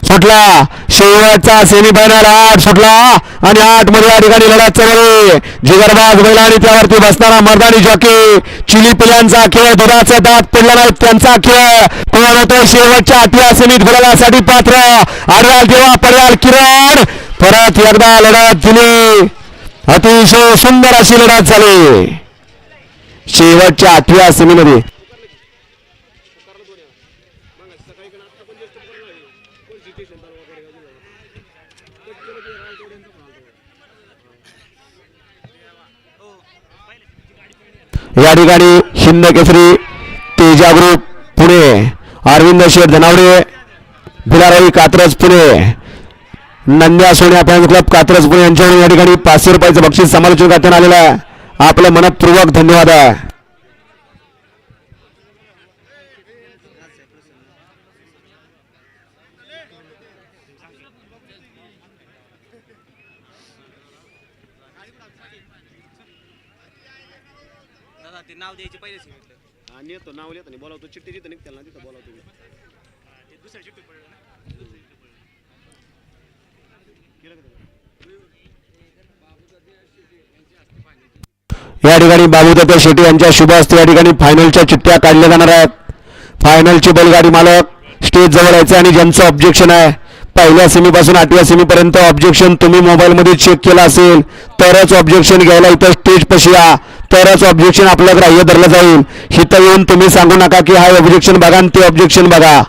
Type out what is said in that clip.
सुटला. शेवटचा सेमीफायनल आठ सुटला. आणि आठमध्ये या ठिकाणी लढत चालली. जिगरबाज बैल आणि त्यावरती बसणारा मर्दानी जॉकी चिली पिल्यांचा खेळ दुधाचा दात पडला नाही त्यांचा खेळ. कोण होतो शेवटच्या आठव्या सेमीत फुलासाठी पात्र. आडवाल देवा पडवाल किरण. परत एकदा लढत दिली. अतिशय सुंदर अशी लढत झाली. शेवटच्या आठव्या सेमीमध्ये या ठिकाणी Shinde Kesari Teja group Pune. Arvind Sheth Dhanawade Bhilarai Katraj Pune. Nandya Sonya fans club Katraj Pune यांच्याकडून या ठिकाणी पाचशे रुपयाचं बक्षीस समालोचन करताना आलेलं आहे. आपलं मनपूर्वक धन्यवाद आहे. ते नाव द्यायचे पहिले सांगितलं. आणि येतो नाव लिहितो नाही बोलावतो. चिठ्ठी जिथं निघतील ना तिथं बोलावतो मी. ते दुसऱ्या चिठ्ठी पडलं ना? केलं का त्यानं? या ठिकाणी बाबूदत्त शेट्टी यांच्या शुभ हस्ते या ठिकाणी फायनलच्या चिठ्ठ्या काढल्या जाणार आहेत. फायनलची बैलगाडी मालक स्टेज जवळ यायचे आणि ज्यांचं ऑब्जेक्शन आहे पहिल्या सेमीपासून आठव्या सेमीपर्यंत ऑब्जेक्शन तुम्ही मोबाईलमध्ये चेक केलं असेल तरच ऑब्जेक्शन घ्यायला इथं स्टेज पशी या. तरच ऑब्जेक्शन आपलं ग्राह्य धरलं जाईल. इथं येऊन तुम्ही सांगू नका की हा ऑब्जेक्शन बघा आणि ते ऑब्जेक्शन बघा.